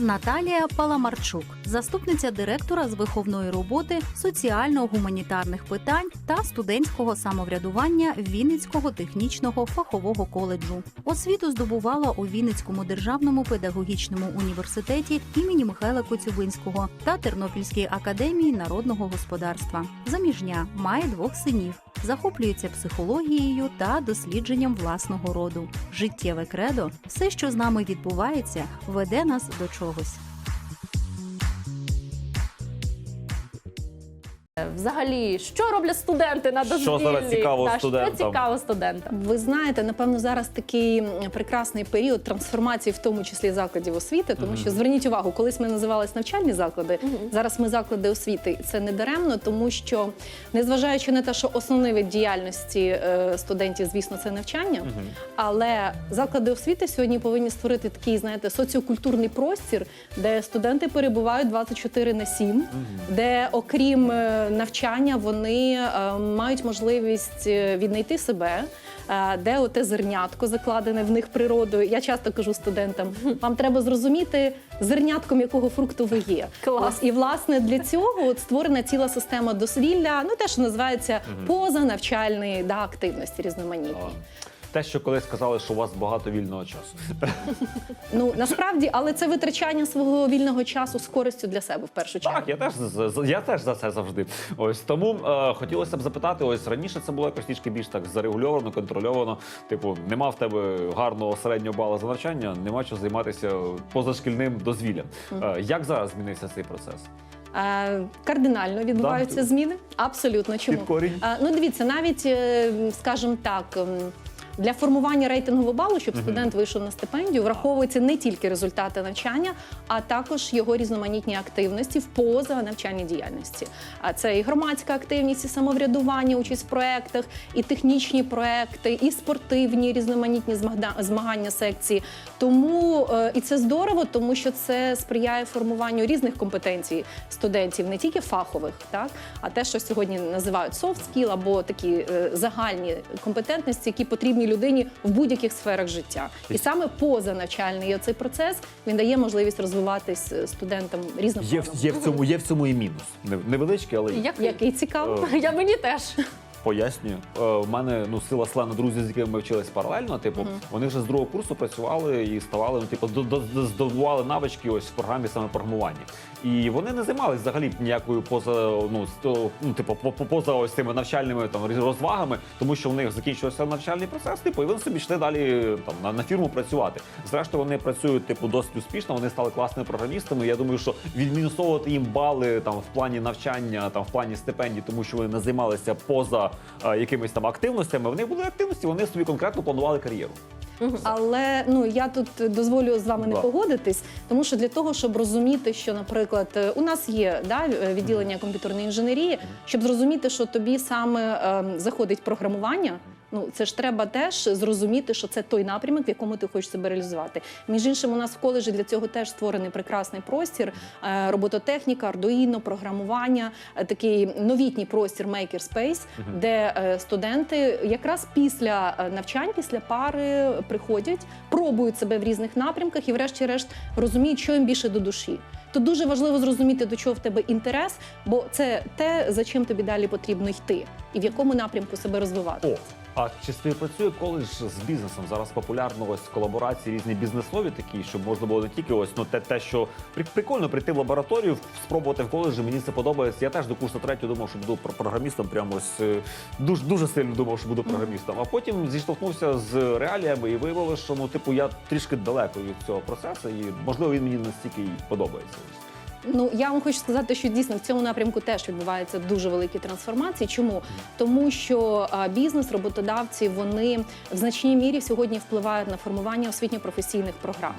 Наталія Паламарчук, заступниця директора з виховної роботи, соціально-гуманітарних питань та студентського самоврядування Вінницького технічного фахового коледжу. Освіту здобувала у Вінницькому державному педагогічному університеті імені Михайла Коцюбинського та Тернопільській академії народного господарства. Заміжня має двох синів. Захоплюється психологією та дослідженням власного роду. Життєве кредо, все, що з нами відбувається, веде нас до чогось. Взагалі, що роблять студенти на Що зараз цікаво Та, студентам? Що цікаво студентам? Ви знаєте, напевно, зараз такий прекрасний період трансформації, в тому числі закладів освіти, тому що зверніть увагу, колись ми називались навчальні заклади, зараз ми заклади освіти. І Це не даремно, тому що незважаючи на те, що основний вид діяльності е, студентів, звісно, це навчання, але заклади освіти сьогодні повинні створити такий, знаєте, соціокультурний простір, де студенти перебувають 24 на 7, де окрім е, навчання вони е, мають можливість е, віднайти себе. е, Де оте зернятко закладене в них природою. Я часто кажу студентам: вам треба зрозуміти зернятком, якого фрукту ви є. Клас. І власне для цього от створена ціла система дозвілля, ну те, що називається позанавчальної да, активності різноманітні. Те, що колись сказали, що у вас багато вільного часу. Ну насправді, але це витрачання свого вільного часу з користю для себе в першу чергу. Так, я теж з- з- я теж за це завжди. Ось тому е, хотілося б запитати: ось раніше це було якось трішки більш так зарегульовано, контрольовано. Типу, нема в тебе гарного середнього бала за навчання, нема чого займатися позашкільним дозвіллям. Е, як зараз змінився цей процес? Е, Кардинально відбуваються Да. зміни. Абсолютно чому Під корінь. Е, Ну дивіться, навіть е, скажімо так. ем, Для формування рейтингового балу, щоб студент вийшов на стипендію, враховуються не тільки результати навчання, а також його різноманітні активності в позанавчальній діяльності. А це і громадська активність, і самоврядування, участь в проектах, і технічні проекти, і спортивні різноманітні змагання секції. Тому е, і це здорово, тому що це сприяє формуванню різних компетенцій студентів, не тільки фахових, так а те, що сьогодні називають soft skill або такі е, загальні компетентності, які потрібні людині в будь-яких сферах життя. І саме позаначальний оцей процес він дає можливість розвиватись е, студентам різного Є, є в цьому є в цьому і мінус. Невеличкий, але який цікаво. я мені теж. Пояснюю. Е, У мене ну сила слену друзі, з якими ми вчились паралельно. Типу, вони вже з другого курсу працювали і ставали, ну, типу, до- до- до- здобували навички ось в програмі саме програмування. І вони не займалися взагалі ніякою поза ну, ну типу, по- по- поза ось цими навчальними там розвагами, тому що в них закінчився навчальний процес. Типу, і вони собі йшли далі там на, на фірму працювати. Зрештою, вони працюють типу досить успішно. Вони стали класними програмістами. Я думаю, що відмінусовувати їм бали там в плані навчання, там в плані стипендій, тому що вони не займалися поза якимись там активностями. В них були активності, вони собі конкретно планували кар'єру. Але ну я тут дозволю з вами не Да. погодитись, тому що для того, щоб розуміти, що, наприклад, е, у нас є да, е, відділення комп'ютерної інженерії, щоб зрозуміти, що тобі саме е, заходить програмування. Ну, це ж треба теж зрозуміти, що це той напрямок, в якому ти хочеш себе реалізувати. Між іншим, у нас в коледжі для цього теж створений прекрасний простір, е, робототехніка, ардуїно, програмування, е, такий новітній простір Makerspace, де е, студенти якраз після навчань, після пари приходять, пробують себе в різних напрямках і, врешті-решт, розуміють, що їм більше до душі. Тут дуже важливо зрозуміти, до чого в тебе інтерес, бо це те, за чим тобі далі потрібно йти, і в якому напрямку себе розвивати. А чи співпрацює коледж з бізнесом? Зараз популярно ось колаборації різні бізнесові такі, щоб можна було не тільки ось ну те, те, що прикольно прийти в лабораторію, спробувати в коледжі. Мені це подобається. Я теж до курсу третього думав, що буду про- програмістом. Прямо ось е, дуже дуже сильно думав, що буду програмістом. А потім зіштовхнувся з реаліями і виявилося, що ну, типу, я трішки далеко від цього процесу, і можливо він мені настільки подобається. Ну я вам хочу сказати, що дійсно в цьому напрямку теж відбуваються дуже великі трансформації. Чому? Тому що бізнес, роботодавці, вони в значній мірі сьогодні впливають на формування освітньо-професійних програм.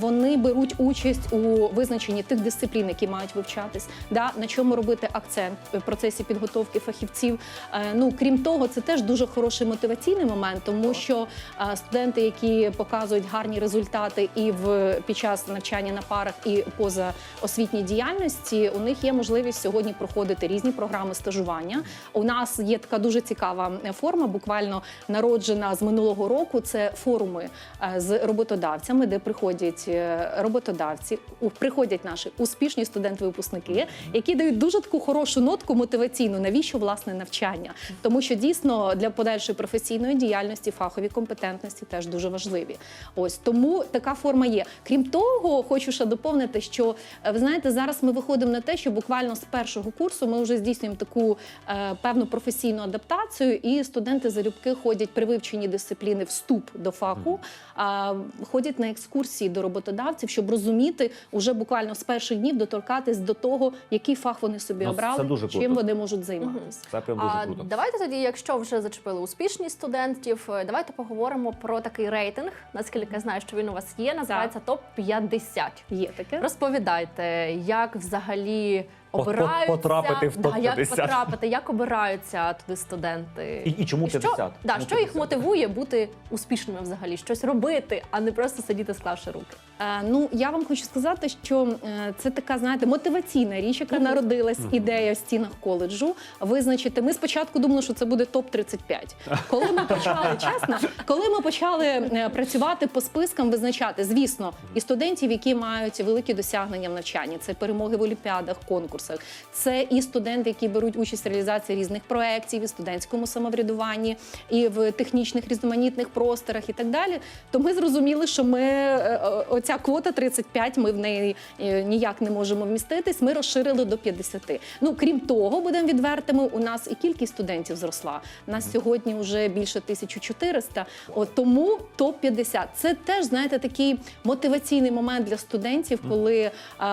Вони беруть участь у визначенні тих дисциплін, які мають вивчатись, да, на чому робити акцент в процесі підготовки фахівців. Е, ну крім того, це теж дуже хороший мотиваційний момент, тому що студенти, які показують гарні результати і в під час навчання на парах, і поза освітній діяльності, у них є можливість сьогодні проходити різні програми стажування. У нас є така дуже цікава е, форма, буквально народжена з минулого року. Це форуми е, з роботодавцями, де приходять е, роботодавці, приходять наші успішні студенти-випускники, які дають дуже таку хорошу нотку мотиваційну, навіщо власне навчання, тому що дійсно для подальшої професійної діяльності фахові компетентності теж дуже важливі. Ось тому така форма є. Крім того, хочу ще доповнити, що ви знаєте, зараз ми виходимо на те, що буквально з першого курсу ми вже здійснюємо таку е, певну професійну адаптацію, і студенти залюбки ходять при вивченні дисципліни вступ до фаху, а ходять на екскурсії до роботодавців, щоб розуміти уже буквально з перших днів доторкатись до того, який фах вони собі Ну, це обрали, дуже чим круто. вони можуть займатися. Це прям дуже А круто. давайте тоді, якщо вже зачепили успішність студентів, е, давайте поговоримо про такий рейтинг. Наскільки я знаю, що він у вас є, називається топ 50 Є таке. Розповідайте, як взагалі обираються потрапити в да, як потрапити, як обираються туди студенти. І, і чому 50? Що, да, Чому що їх мотивує бути успішними взагалі, щось робити, а не просто сидіти, склавши руки. Е, Ну я вам хочу сказати, що е, це така, знаєте, мотиваційна річ, яка народилась ідея в стінах коледжу. Визначити. Ми спочатку думали, що це буде топ 35 Коли ми почали чесно, коли ми почали е, працювати по спискам, визначати, звісно, і студентів, які мають великі досягнення в навчанні, це перемоги в олімпіадах, конкурсах, це і студенти, які беруть участь в реалізації різних проєктів, і студентському самоврядуванні, і в технічних різноманітних просторах, і так далі. То ми зрозуміли, що ми е, е, оця квота 35, ми в неї е, ніяк не можемо вміститись. Ми розширили до 50. Ну крім того, будемо відвертими. У нас і кількість студентів зросла. У нас сьогодні вже більше 1400. От тому топ 50 Це теж знаєте такий мотиваційний момент для студентів, коли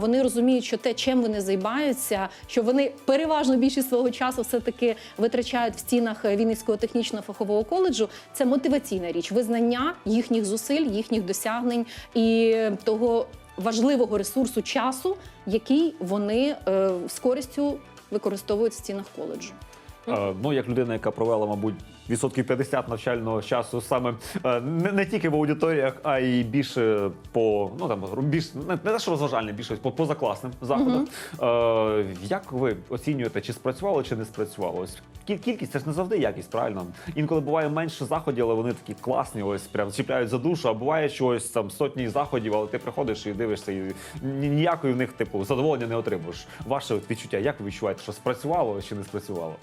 вони розуміють, що те, чим вони займаються, що вони переважно більшість свого часу все таки витрачають в стінах е, Вінницького технічного фахового коледжу. Це мотиваційна річ, визнання їхніх зусиль, їхніх досягнень і того важливого ресурсу часу, який вони е, з користю використовують в стінах коледжу. Е, Ну, як людина, яка провела, мабуть, відсотків 50 навчального часу саме е, не, не тільки в аудиторіях, а й більше по ну там більш не, не те, що розважальне, більше по позакласним заходам. Е, як ви оцінюєте, чи спрацювало, чи не спрацювало? Ось кількість це ж не завжди якість, правильно? Інколи буває менше заходів, але вони такі класні, ось прям чіпляють за душу. А буває, що ось там сотні заходів, але ти приходиш і дивишся, і ніякої в них типу задоволення не отримуєш. Ваше відчуття, як ви відчуваєте, що спрацювало чи не спрацювало?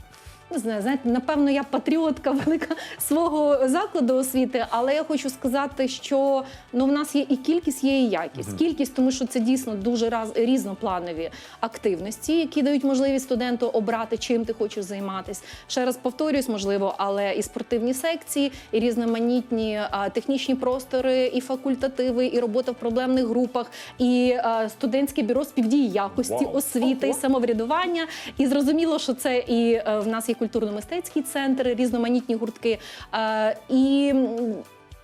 Не знаю, знаєте, напевно, я патріотка велика свого закладу освіти, але я хочу сказати, що ну в нас є і кількість, є і якість. Кількість, тому що це дійсно дуже раз різнопланові активності, які дають можливість студенту обрати, чим ти хочеш займатися. Ще раз повторюсь, можливо, але і спортивні секції, і різноманітні а, технічні простори, і факультативи, і робота в проблемних групах, і а, студентське бюро співдії якості Вау. освіти і самоврядування. І зрозуміло, що це і е, в нас є культурно-мистецький центр, різноманітні гуртки. І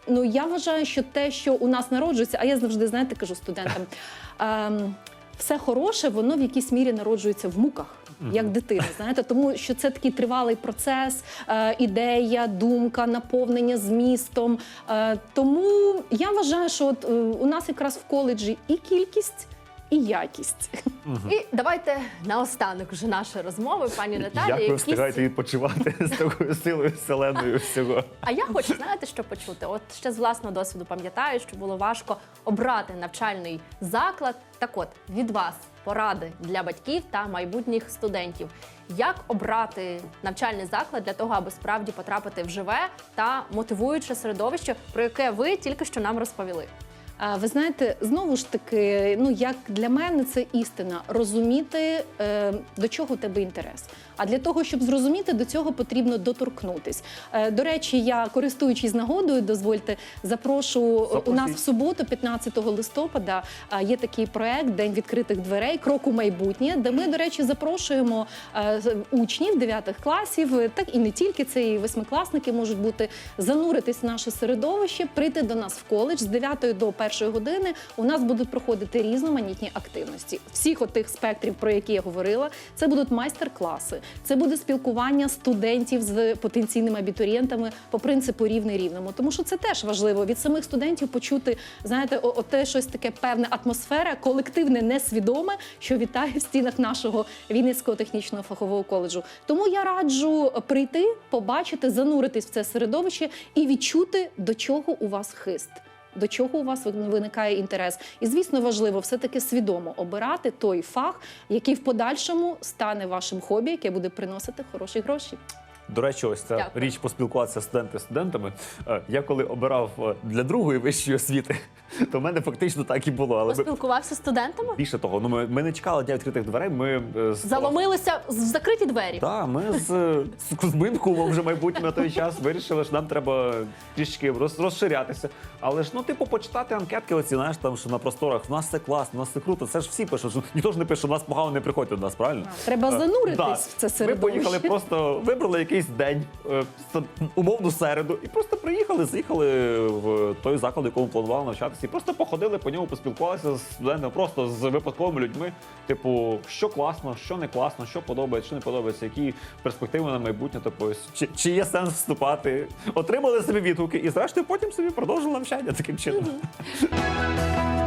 ну я вважаю, що те, що у нас народжується, а я завжди знаєте, кажу студентам. ем, Все хороше, воно в якійсь мірі народжується в муках, як дитина. Знаєте, тому що це такий тривалий процес, е, ідея, думка, наповнення змістом. Е, тому я вважаю, що от, е, у нас якраз в коледжі і кількість, і якість. І давайте наостанок вже нашої розмови, пані Наталі. Як ви якісь- встигаєте відпочивати з такою силою вселеною всього? А я хочу знаєте, що почути. От ще з власного досвіду пам'ятаю, що було важко обрати навчальний заклад. Так от від вас поради для батьків та майбутніх студентів. Як обрати навчальний заклад для того, аби справді потрапити в живе та мотивуюче середовище, про яке ви тільки що нам розповіли? Ви знаєте, знову ж таки, ну як для мене це істина розуміти, е, до чого в тебе інтерес. А для того, щоб зрозуміти, до цього потрібно доторкнутись. Е, до речі, я користуючись нагодою, дозвольте, запрошу у нас в суботу, 15 листопада, є такий проект День відкритих дверей, крок у майбутнє, де ми, до речі, запрошуємо е, учнів 9 класів, так і не тільки це і восьмикласники можуть бути зануритись в наше середовище, прийти до нас в коледж з 9 до 1 першої години у нас будуть проходити різноманітні активності. Всіх отих спектрів, про які я говорила, це будуть майстер-класи, це буде спілкування студентів з потенційними абітурієнтами по принципу рівний рівному. Тому що це теж важливо від самих студентів почути, знаєте, оте щось таке певне атмосфера, колективне, несвідоме, що вітає в стінах нашого Вінницького технічного фахового коледжу. Тому я раджу прийти, побачити, зануритись в це середовище і відчути, до чого у вас хист. До чого у вас виникає інтерес, і звісно важливо все таки свідомо обирати той фах, який в подальшому стане вашим хобі, яке буде приносити хороші гроші. До речі, ось ця Дякую. річ поспілкуватися студенти з студентами. Е, Я коли обирав е, для другої вищої освіти, то в мене фактично так і було. Але Поспілкувався з студентами? більше того, ну ми, ми не чекали дня відкритих дверей. Ми е, з Заломилися в закриті двері. Так, ми з, з Кузьмин кумом вже майбутнім на той час вирішили, що нам треба трішки роз, розширятися. Але ж ну, типу, почитати анкетки, оці знаєш, там що на просторах в нас це класно, в нас це круто. Це ж всі пишуть. Ніхто ж не пише, що в нас погано не приходьте до нас, правильно? Треба зануритись да. в це Ми поїхали просто вибрали якийсь день, е, умовну середу, і просто приїхали, заїхали в той заклад, якому планували навчатися, і просто походили по ньому, поспілкувалися з студентами, просто з випадковими людьми. Типу, що класно, що не класно, що подобається, що не подобається, які перспективи на майбутнє. Типу, чи, чи є сенс вступати. Отримали собі відгуки, і зрештою потім собі продовжили навчання таким чином.